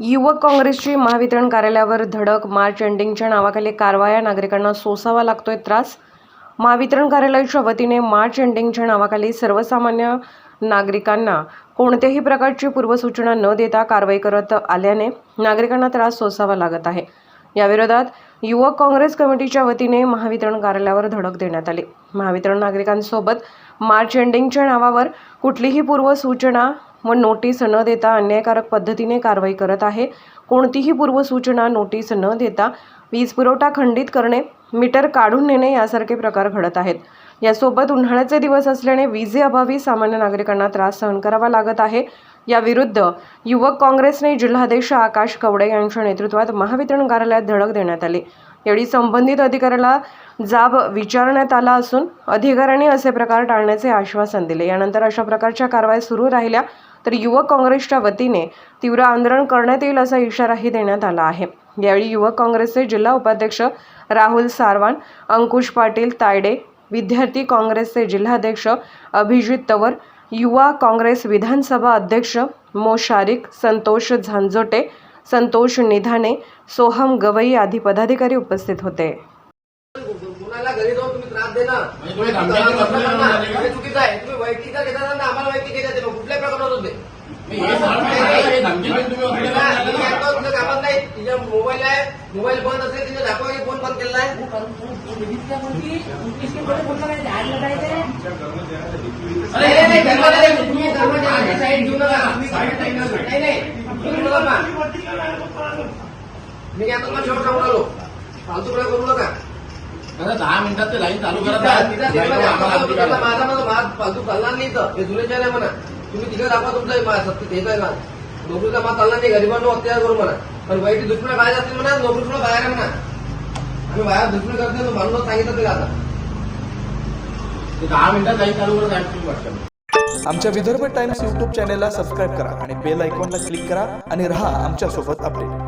युवक काँग्रेसची महावितरण कार्यालयावर धडक मार्च एंडिंगच्या नावाखाली कारवाया नागरिकांना सोसावा लागतोय त्रास. महावितरण कार्यालयाच्या वतीने मार्च एंडिंगच्या नावाखाली सर्वसामान्य नागरिकांना कोणत्याही प्रकारची पूर्वसूचना न देता कारवाई करत आल्याने नागरिकांना त्रास सोसावा लागत आहे. याविरोधात युवक काँग्रेस कमिटीच्या वतीने महावितरण कार्यालयावर धडक देण्यात आली. महावितरण नागरिकांसोबत मार्च एंडिंगच्या नावावर कुठलीही पूर्वसूचना व नोटीस न देता अन्यायकारक पद्धतीने कारवाई करत आहे. कोणतीही पूर्वसूचना नोटीस न देता वीज पुरवठा खंडित करणे मीटर काढून नेणे यासारखे प्रकार घडत आहेत. यासोबत उन्हाळ्याचे दिवस असल्याने विजेअभावी सामान्य नागरिकांना त्रास सहन करावा लागत आहे. याविरुद्ध युवक काँग्रेसने जिल्हाध्यक्ष आकाश कवडे यांच्या नेतृत्वात महावितरण कार्यालयात धडक देण्यात आली. यावेळी संबंधित अधिकाऱ्याला जाब विचारण्यात आला असून अधिकाऱ्यांनी असे प्रकार टाळण्याचे आश्वासन दिले. यानंतर अशा प्रकारच्या कारवाई सुरू राहिल्या. तर युवक काँग्रेसच्या वतीने तीव्र आंदोलन करण्यात येईल असा इशाराही देण्यात आला आहे. यावेळी युवक काँग्रेसचे जिल्हा उपाध्यक्ष राहुल सारवान अंकुश पाटील तायडे विद्यार्थी काँग्रेसचे जिल्हाध्यक्ष अभिजित तवर युवा काँग्रेस विधानसभा अध्यक्ष मो. शारिक संतोष झांजोटे संतोष निधाने सोहम गवई आदी पदाधिकारी उपस्थित होते. कुणाला घरी जाऊन तुम्ही त्रास देणार? हे आहे हे हे कामात नाही. तिच्या मोबाईल आहे. मोबाईल बंद असेल तिने दाखवा की फोन बंद केला आहे अरे नाही, नाही, धर्माला नाही, तुम्ही धर्माच्या साईड घेऊ नका नाही नाही. मी आता तुम्हाला शेवट सांगून आलो. फालतूपणा करू नका. दहा मिनिटात ते लाईन चालू करत तर माझा. माझा चालणार नाही हे जुने म्हणा. तुम्ही तिकडे दाखवा तुमचं मा- सत्य हे काय ना नोकरीचा माल चालणार नाही गरिबांना अत्याचार करू म्हणा. पण वाईट दुश्मन बाहेर असतील म्हणा नोकरी सुद्धा बाहेर आहे म्हणा. आम्ही बाहेर दुश्मन करतो म्हणून सांगितलं तरी आता. ते दहा मिनिटात लाईन चालू करत आहे तुम्ही वाटतं. आमच्या विदर्भ टाइम्स यूट्यूब चॅनेलला सबस्क्राईब करा आणि बेल आयकॉनला क्लिक करा आणि रहा आमच्यासोबत अपडेट.